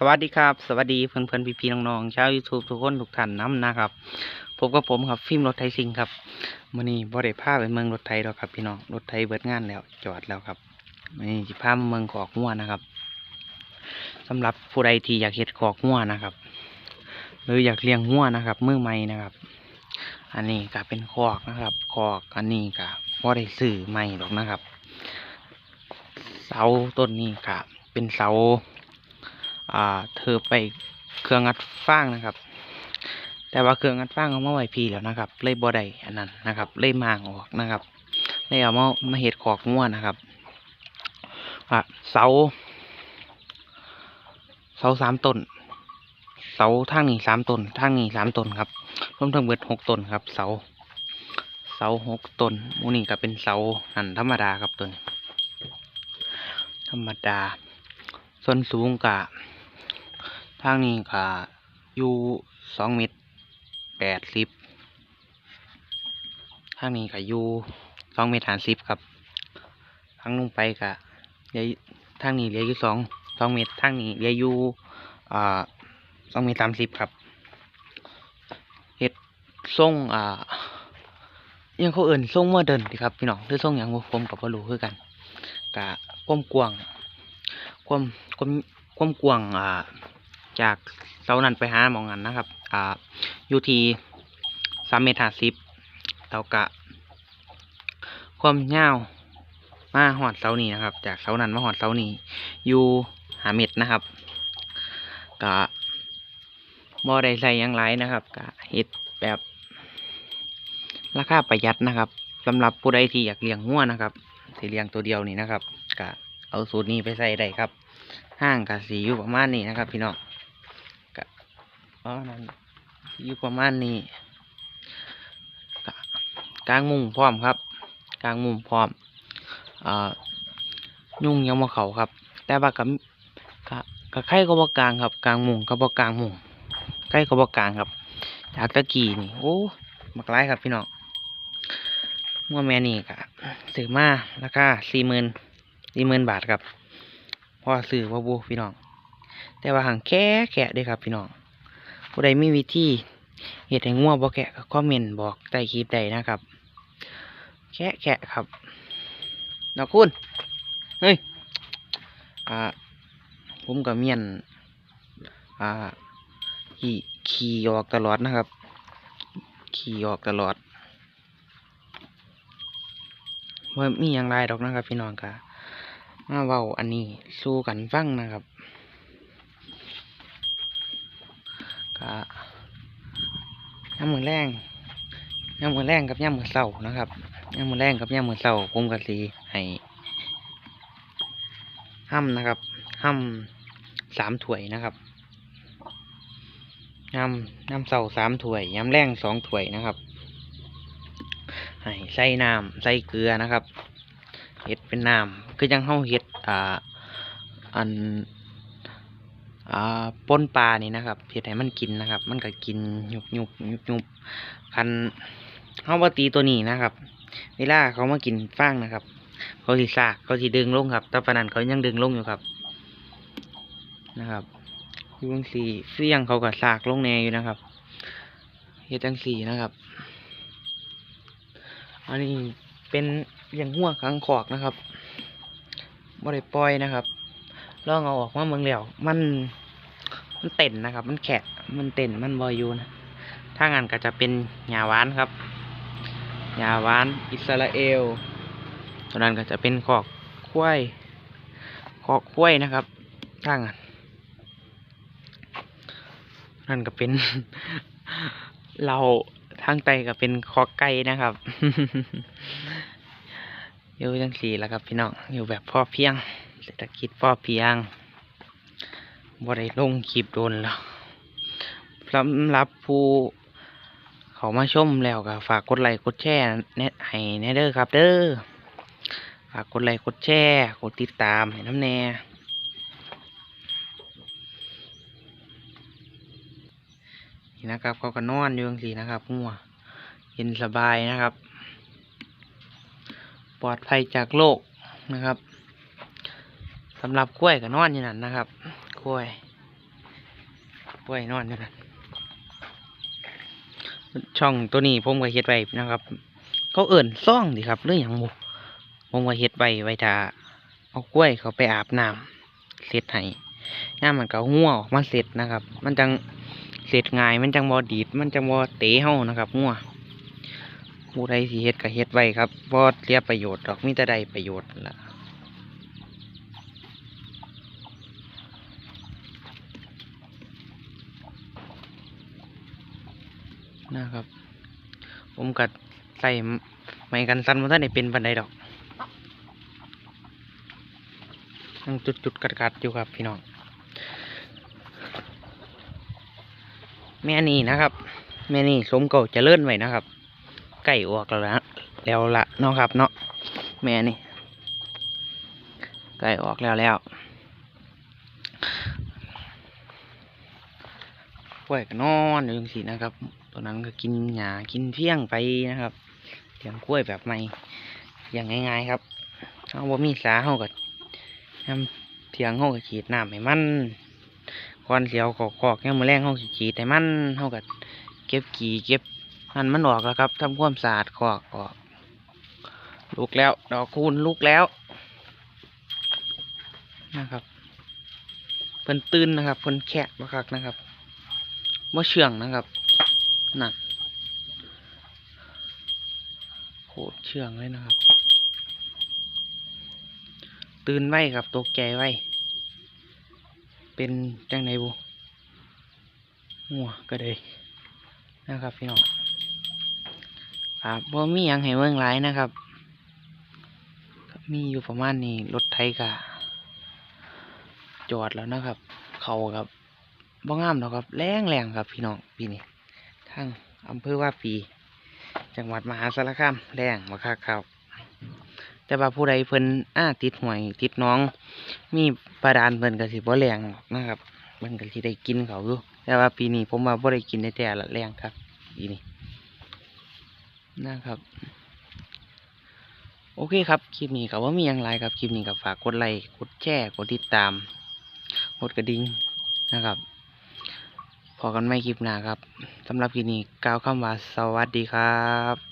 สวัสดีครับ สวัสดีเพื่อนเพื่อนพี่พี่ๆน้องๆชาวยูทูบทุกคนทุกท่านน้ำนะครับผมกับผมครับฟิล์มรถไทยซิงครับมื่อนี้บ่ได้พาไปเมืองรถไทยแล้วครับพี่น้องรถไทยเบิดงานแล้วจอดแล้วครับมื่อนี้สิพาเมืองขอกงัวนะครับสำหรับผู้ใดที่อยากเฮ็ดขอกงัวนะครับ หรืออยากเลี้ยงงัวนะครับมือใหม่นะครับ อันนี้ก็เป็นคอกนะครับคอกอันนี้ก็บ่ได้ซื้อใหม่หรอกนะครับ เสาต้นนี้ก็เป็นเสา อ่าเธอไปเครื่องงัดฟางนะครับ แต่ว่าเครื่องงัดฟางเอามาไว้พีแล้วนะครับ เลยบ่ได้อันนั้นนะครับ เลยมางออกนะครับเลยเอามามาเห็ดขอกง่วนนะครับอะเสา เสาสามต้นเสาทางนี้สามต้นทางนี้สามต้นครับรวมทั้งเบิดหกต้นครับ เสา เสาหกต้นมูนี่ก็เป็นเสาหันธรรมดาครับตัวนี้ธรรมดา ส่วนสูงกะ ทางนี้กะอยู่สองเมตรแปดสิบทางนี้กะอยู่สองเมตรห้าสิบครับทางลงไปกะเหลือทางนี้เลืออยู่สองสองเมตรทางนี้เลืออยู่อ่าสองเมตรสามสิบครับเฮ็ดทรงอ่ายังเขาเอิ่นทรงเมื่อเดินดีครับพี่น้องหรือทรงอย่างบ่ผมกับพ่รู้คือกันกะความกว้างความความความกว้างอ่า จากเสานั้นไปหาหมองนั้นนะครับ อ่าอยู่ที่สามเมตรห้าสิบเท่ากับความยาวมาหอดเสานี้นะครับ จากเสานั้นมาหอดเสานี้อยู่หาเมตรนะครับกะบ่ได้ใส่ยังไรนะครับกะเฮ็ดแบบราคาประหยัดนะครับสำหรับผู้ใดที่อยากเลี้ยงงัวนะครับที่เลี้ยงตัวเดียวนี่นะครับกะเอาสูตรนี้ไปใส่ได้ครับ ห้างกับสีอยู่ประมาณนี้นะครับ พี่น้อง อ๋อนั่นอยู่ประมาณนี้กลางมุงพร้อมครับ กลางมุมพร้อมอ่ายุ่งยังมาเขาครับ แต่ว่ากับกะกะไข่ก็บ่กลางครับ กลางมุงก็บ่กลางมุงไข่ก็บ่กลางครับ จากตะกี้นี่โอ้มักไล่ครับพี่น้องมัวแม่นี่กะซื้อมาราคาสี่หมื่นสี่หมื่นบาทครับพอซื้อว่าบูพี่น้อง แต่ว่าห่างแค่แกะเด้ครับพี่น้อง ผู้ใดมีวิธีเห็ดให้ง่วบ่แกะก็คอมเมนต์บอกใต้คลิปใดนะครับ แค่แกะครับดอกคุณเฮ้ยอ่าผมกับเมียนอ่าขี่ขี่ออกตลอดนะครับ ขี่ออกตลอดว่ามีอย่างไรดอกนะครับ พี่น้องค่ะมาเว้าอันนี้สู้กันฟังนะครับ ก็ย่ำมือแรงย่ำมือแรงกับย่ำมือเศร้านะครับย่ำมือแรงกับย่ำมือเศร้าผมกับสีให้ห้ำนะครับห้ำสามถ้วยนะครับย่ำย่ำเศร้าสามถ้วยย่ำแรงสองถ้วยนะครับให้ใส่น้ำใส่เกลือนะครับเห็ดเป็นน้ำคือยังเฮาเห็ดอ่าอัน ป้นปลานี่นะครับเห็ดให้มันกินนะครับ มันก็กินยุบยุบยุบยุบคันเฮาบ่ตีตัวนี้นะครับ เวลาเขามากินฟางนะครับ เขาสิซากเขาสิดึงลงครับต่ปนันเขายังดึงลงอยู่ครับ นะครับยู่งสี่เฟี้ยงเขาก็ซากลงแน่อยู่นะครับเฮ็ดจังสี่นะครับ อันนี้เป็นเลี้ยงหัวขังขอกนะครับบ่ได้ปล่อยนะครับ ลองเอาออกมาเมืองแล้วมัน มันเต้นนะครับ มันแขะมันเต้นมันบอยอยู่นะถ้างานก็จะเป็นหญ้าหวานครับหญ้าหวานอิสราเอลตอนนั้นก็จะเป็นขอกควายขอกควายนะครับถ้างานนั่นก็เป็น เราทางไตก็เป็นคอกไก่นะครับอยู่จังสี่แล้วครับพี่น้องอยู่แบบพอเพียง ศรษฐกิจพอเพียงบ่ได้ลงคลิปโดนแล้วสำหรับผู้เขามาชมแล้วก็ฝากกดไลค์กดแชร์แนะให้แน่เด้อครับเด้อฝากกดไลค์กดแชร์กดติดตามให้น้ำแน่นี่นะครับเขาก็นอนอยู่งสีนะครับงัวเย็นสบายนะครับ ปลอดภัยจากโรคนะครับ สำหรับกล้วยกับนอนอยู่นั่นนะครับกล้วยกล้วยนอนอยู่นั่นช่องตัวนี้ผมก็เฮ็ดไว้นะครับ เขาเอิ่นซ่องดิครับเรื่องอย่างบุผมก็เฮ็ดไว้ไว้ถ้าเอากล้วยเขาไปอาบน้ำเสร็จให้ย่ามันก็ง่วออกมาเสร็จนะครับ มันจังเสร็จง่ายมันจังบ่ดีดมันจังบ่เตะเฮานะครับงัวผู้ใดสิเฮ็ดก็เฮ็ดไว้ครับบ่เสียประโยชน์ดอกมีแต่ได้ประโยชน์นั่นล่ะ นะครับ ผมกัดใส่ไม้กันสั้นมันท่านได้เป็นบันไดดอกยังจุดจุดๆกัดกัดๆอยู่ครับพี่น้อง แม่นี่นะครับ แม่นี่สมเก่าจะเลื่อนไว้นะครับ ไก่ออกแล้วละแล้วละเนาะครับเนาะแม่นี่ไก่ออกแล้วแล้วกล้วยก็นอนอยู่จังซี่นะครับ ตัวนั้นก็กินหญ้ากินเพี้ยงไปนะครับเลี้ยงกล้วยแบบใหม่อย่างง่ายๆครับเอาบ่มีสาเฮาก็ยามเที่ยงเฮาก็ฉีดน้ำให้มันก่อนเสียวกอกๆยามมื้อแรงเฮาสิฉีดให้มันเฮาก็เก็บขี้เก็บนั่นมันออกแล้วครับทำความสะอาดคอกออกลูกแล้วดอกคูณลูกแล้วนะครับเพิ่นตื่นนะครับเพิ่นแคะบักคักนะครับบ่เชื่องนะครับ หนั่นโคตรเชื่องเลยนะครับ ตื่นไว้ครับตกใจไว้ เป็นจังไดบุหัวก็เลยนะครับพี่น้องครับบ่มีหยังให้เบิ่งหลายนะครับ มีอยู่ประมาณนี้รถไถกะจอดแล้วนะครับ เขาครับบ่งามหรอกครับ แรงแรงครับพี่น้องปีนี้ ทางอำเภอว่าปี จังหวัดมหาสารคามแรงมาคักครับ แต่ว่าผู้ใดเพิ่นอ้าติดหวยติดน้อง มีประดานเพิ่นก็สิบ่แรงหรอกนะครับเพิ่นก็สิได้กินเขาอยู่แต่ว่าปีนี้ผมว่าบ่ได้กินได้แต่ละแรงครับปีนี้นะครับโอเคครับ คลิปนี้ก็ว่ามีหยังหลายครับ คลิปนี้ก็ฝากกดไลค์ กดแชร์ กดติดตาม กดกระดิ่งนะครับ พอกันไม่คลิปหน้าครับสำหรับคลิปนี้กล่าวคำว่าสวัสดีครับ